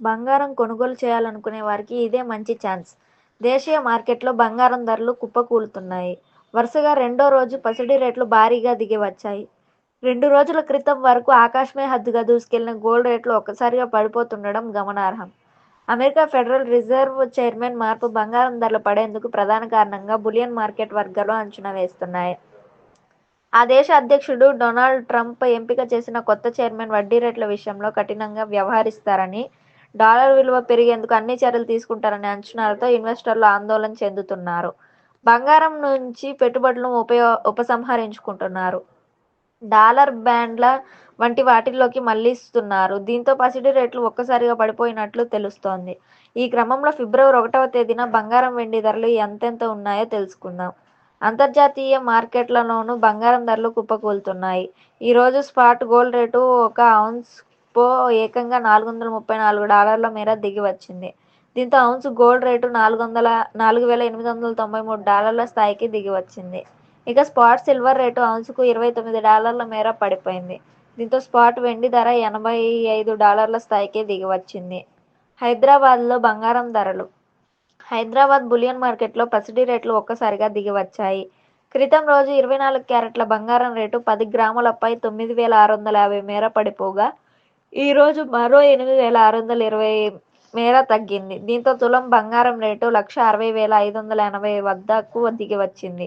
బంగారం కొనుగోలు చేయాలనుకునే వారికి ఇదే మంచి ఛాన్స్. దేశీయ మార్కెట్లో బంగారం ధరలు కుప్పకూలుతున్నాయి. వరుసగా రెండో రోజు పసిడి రేట్లు భారీగా దిగి వచ్చాయి రెండు రోజుల క్రితం వరకు ఆకాశమే హద్దుగా దూసుకెళ్ళిన గోల్డ్ రేట్లు ఒక్కసారిగా పడిపోతుండడం గమనార్హం. అమెరికా ఫెడరల్ రిజర్వ్ చైర్మన్ మార్పు బంగారం ధరలు పడేందుకు ప్రధాన కారణంగా బులియన్ మార్కెట్ వర్గాలు అంచనా వేస్తున్నాయి. ఆ దేశ అధ్యక్షుడు డొనాల్డ్ ట్రంప్ ఎంపిక చేసిన కొత్త చైర్మన్ వడ్డీ రేట్ల విషయంలో కఠినంగా వ్యవహరిస్తారని డాలర్ విలువ పెరిగేందుకు అన్ని చర్యలు తీసుకుంటారనే అంచనాలతో ఇన్వెస్టర్లు ఆందోళన చెందుతున్నారు. బంగారం నుంచి పెట్టుబడులను ఉపయో ఉపసంహరించుకుంటున్నారు. డాలర్ బ్యాండ్ల వంటి వాటిల్లోకి మళ్ళిస్తున్నారు. దీంతో పసిడి రేట్లు ఒక్కసారిగా పడిపోయినట్లు తెలుస్తోంది. ఈ క్రమంలో ఫిబ్రవరి ఒకటవ తేదీన బంగారం వెండి ధరలు ఎంతెంత ఉన్నాయో తెలుసుకుందాం. అంతర్జాతీయ మార్కెట్లలోనూ బంగారం ధరలు కుప్పకూలుతున్నాయి. ఈరోజు స్పాట్ గోల్డ్ రేటు ఒక ఔన్స్ పో ఏకంగా నాలుగు వందల ముప్పై నాలుగు డాలర్ల మేర దిగి వచ్చింది. దీంతో ఔన్స్ గోల్డ్ రేటు నాలుగు వందల నాలుగు వేల ఎనిమిది వందల తొంభై మూడు డాలర్ల స్థాయికి దిగి వచ్చింది. ఇక స్పాట్ సిల్వర్ రేటు ఔన్స్కు ఇరవై తొమ్మిది డాలర్ల మేర పడిపోయింది. దీంతో స్పాట్ వెండి ధర ఎనభై ఐదు డాలర్ల స్థాయికి దిగి వచ్చింది. హైదరాబాద్లో బంగారం ధరలు. హైదరాబాద్ బులియన్ మార్కెట్లో పసిడి రేట్లు ఒక్కసారిగా దిగి వచ్చాయి. క్రితం రోజు ఇరవై నాలుగు క్యారెట్ల బంగారం రేటు పది గ్రాములపై తొమ్మిది వేల ఆరు వందల యాభై మేర పడిపోగా ఈ రోజు మరో ఎనిమిది వేల ఆరు వందల ఇరవై మేర తగ్గింది. దీంతో తులం బంగారం రేటు లక్ష అరవై వేల ఐదు వందల ఎనభై వద్దకు దిగి వచ్చింది.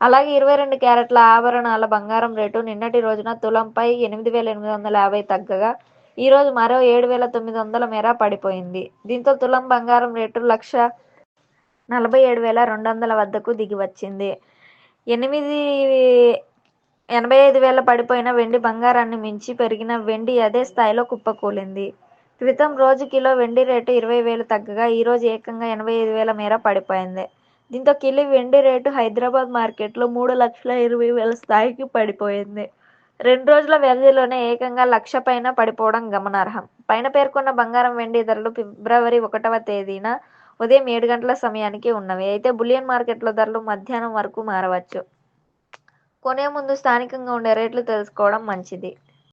అలాగే ఇరవై రెండు క్యారెట్ల ఆభరణాల బంగారం రేటు నిన్నటి రోజున తులంపై ఎనిమిది వేల ఎనిమిది వందల యాభై తగ్గగా ఈ రోజు మరో ఏడు వేల తొమ్మిది వందల మేర పడిపోయింది. దీంతో తులం బంగారం రేటు లక్ష నలభై ఏడు వేల రెండు వందల వద్దకు దిగి వచ్చింది. ఎనిమిది ఎనభై ఐదు వేల పడిపోయిన వెండి బంగారాన్ని మించి పెరిగిన వెండి అదే స్థాయిలో కుప్పకూలింది. క్రితం రోజు కిలో వెండి రేటు ఇరవై వేలు తగ్గగా ఈ రోజు ఏకంగా ఎనభై ఐదు వేల మేర పడిపోయింది. దీంతో కిలో వెండి రేటు హైదరాబాద్ మార్కెట్లో మూడు లక్షల ఇరవై వేల స్థాయికి పడిపోయింది. రెండు రోజుల వ్యవధిలోనే ఏకంగా లక్ష పైన పడిపోవడం గమనార్హం. పైన పేర్కొన్న బంగారం వెండి ధరలు ఫిబ్రవరి ఒకటవ తేదీన ఉదయం ఏడు గంటల సమయానికి ఉన్నవి. అయితే బులియన్ మార్కెట్లో ధరలు మధ్యాహ్నం వరకు మారవచ్చు. కొనే ముందు స్థానికంగా ఉండే రేట్లు తెలుసుకోవడం మంచిది.